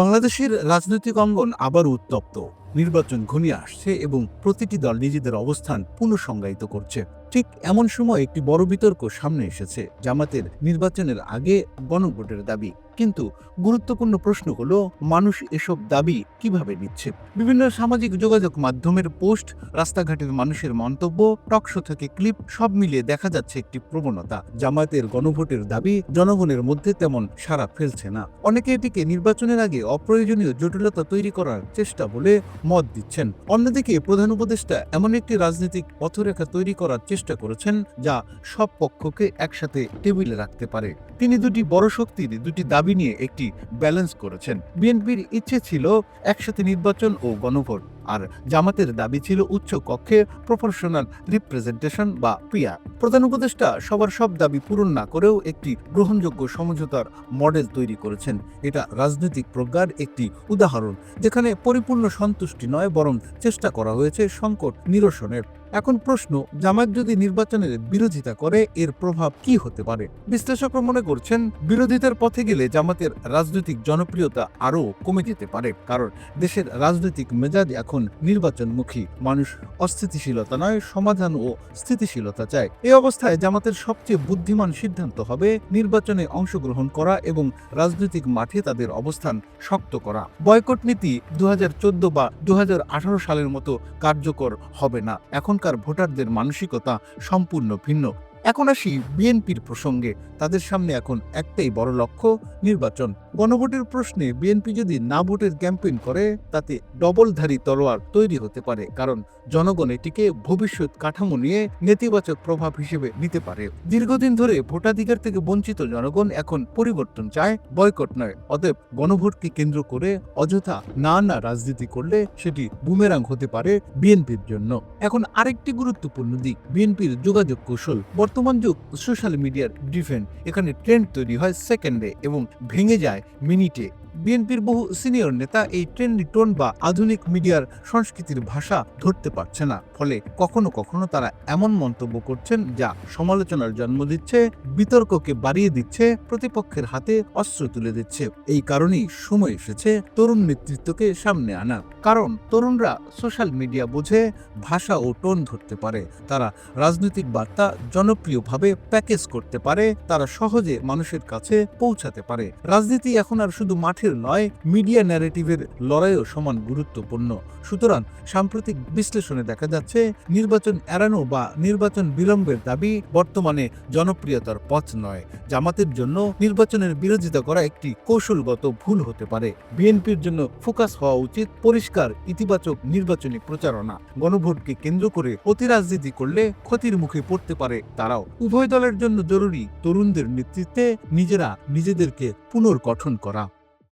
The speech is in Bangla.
বাংলাদেশের রাজনৈতিক অঙ্গন আবার উত্তপ্ত। নির্বাচন ঘনিয়ে আসছে এবং প্রতিটি দল নিজেদের অবস্থান পুনঃসংজ্ঞায়িত করছে। ঠিক এমন সময় একটি বড় বিতর্ক সামনে এসেছে। জামাতের নির্বাচনের আগে গণভোটের দাবি। কিন্তু গুরুত্বপূর্ণ প্রশ্ন হলো, মানুষ এসব দাবি কীভাবে নিচ্ছে? বিভিন্ন সামাজিক যোগাযোগ মাধ্যমের পোস্ট, রাস্তাঘাটের মানুষের মন্তব্য, টকশো থেকে ক্লিপ, সব মিলিয়ে দেখা যাচ্ছে একটি প্রবণতা। জামায়াতের গণভোটের দাবি জনগণের মধ্যে তেমন সাড়া ফেলছে না। অনেকে এটিকে নির্বাচনের আগে অপ্রয়োজনীয় জটিলতা তৈরি করার চেষ্টা বলে মত দিচ্ছেন। অন্যদিকে প্রধান উপদেষ্টা এমন একটি রাজনৈতিক পথরেখা তৈরি করার চেষ্টা করেছেন, যা সব পক্ষকে একসাথে টেবিলে রাখতে পারে। তিনি দুটি বড় শক্তির দুটি দাবি নিয়ে একটি ব্যালেন্স করেছেন। বিএনপির ইচ্ছে ছিল একসাথে নির্বাচন ও গণভোট, আর জামাতের দাবি ছিল উচ্চ কক্ষে প্রফেশনাল রিপ্রেজেন্টেশন বা পিয়ার প্রধান উপদেষ্টা সবার সব দাবি পূরণ না করেও একটি গ্রহণযোগ্য সমঝোতার মডেল তৈরি করেছেন। এটা রাজনৈতিক প্রজ্ঞার একটি উদাহরণ, যেখানে পরিপূর্ণ সন্তুষ্টি নয়, বরং চেষ্টা করা হয়েছে সংকট নিরসনের। এখন প্রশ্ন জামাত যদি নির্বাচনের বিরোধিতা করে, এর প্রভাব কি হতে পারে? বিশ্লেষকরা মনে করছেন, বিরোধিতার পথে গেলে জামাতের রাজনৈতিক জনপ্রিয়তা আরও কমে যেতে পারে, কারণ দেশের রাজনৈতিক মেজাজ এখন নির্বাচনমুখী। মানুষ অস্থিতিশীলতা নয়, সমাধান ও স্থিতিশীলতা চায়। এই অবস্থায় জামাতের সবচেয়ে বুদ্ধিমান সিদ্ধান্ত হবে নির্বাচনে অংশগ্রহণ করা এবং রাজনৈতিক মাঠে তাদের অবস্থান শক্ত করা। বয়কট নীতি দু হাজার চোদ্দ বা দু হাজার আঠারো সালের মতো কার্যকর হবে না। এখনকার ভোটারদের মানসিকতা সম্পূর্ণ ভিন্ন। এখন আসি বিএনপির প্রসঙ্গে। তাদের সামনে এখন একটাই বড় লক্ষ্য, নির্বাচন। গণভোটের প্রশ্নে বিএনপি যদি না ভোটের ক্যাম্পেইন করে, তাতে ডবলধারী তলোয়ার তৈরি হতে পারে, কারণ জনগণ এটিকে ভবিষ্যৎ কাঠামো নিয়ে নেতিবাচক প্রভাব হিসেবে নিতে পারে। দীর্ঘদিন ধরে ভোটাধিকার থেকে বঞ্চিত জনগণ এখন পরিবর্তন চায়, বয়কট নয়। অতএব গণভোটকে কেন্দ্র করে অযথা না না রাজনীতি করলে সেটি বুমেরাং হতে পারে বিএনপির জন্য। এখন আরেকটি গুরুত্বপূর্ণ দিক, বিএনপির যোগাযোগ কৌশল। বর্তমান যুগ সোশ্যাল মিডিয়ার ডিফেন্ড এখানে ট্রেন্ড তৈরি হয় সেকেন্ডে এবং ভেঙে যায় মিনিটে। বিএনপির বহু সিনিয়র নেতা এই ট্রেন্ডি টোন বা আধুনিক মিডিয়ার সংস্কৃতির ভাষা ধরতে পারছে না। ফলে কখনো কখনো তারা এমন মন্তব্য করছেন যা সমালোচনার জন্ম দিচ্ছে, বিতর্ককে বাড়িয়ে দিচ্ছে, প্রতিপক্ষের হাতে অস্ত্র তুলে দিচ্ছে। এই কারণেই সময় এসেছে তরুণ নেতৃত্বকে সামনে আনা কারণ তরুণরা সোশ্যাল মিডিয়া বুঝে, ভাষা ও টোন ধরতে পারে। তারা রাজনৈতিক বার্তা জনপ্রিয়ভাবে প্যাকেজ করতে পারে, তারা সহজে মানুষের কাছে পৌঁছাতে পারে। রাজনীতি এখন আর শুধু মাঠের নয়, মিডিয়া ন্যারেটিভের লড়াইও সমান গুরুত্বপূর্ণ। সুতরাং সাম্প্রতিক বিশ্লেষণে দেখা যাচ্ছে, নির্বাচন এড়ানো বা নির্বাচন বিলম্বের দাবি বর্তমানে জনপ্রিয়তার পথ নয়। জামাতের জন্য নির্বাচনের বিরোধিতা করা একটি কৌশলগত ভুল হতে পারে। বিএনপির জন্য ফোকাস হওয়া উচিত পরিষ্কার, ইতিবাচক নির্বাচনী প্রচারণা গণভোটকে কেন্দ্র করে অতি রাজনীতি করলে ক্ষতির মুখে পড়তে পারে তারাও। উভয় দলের জন্য জরুরি তরুণদের নেতৃত্বে নিজেরা নিজেদেরকে পুনর্গঠন করা।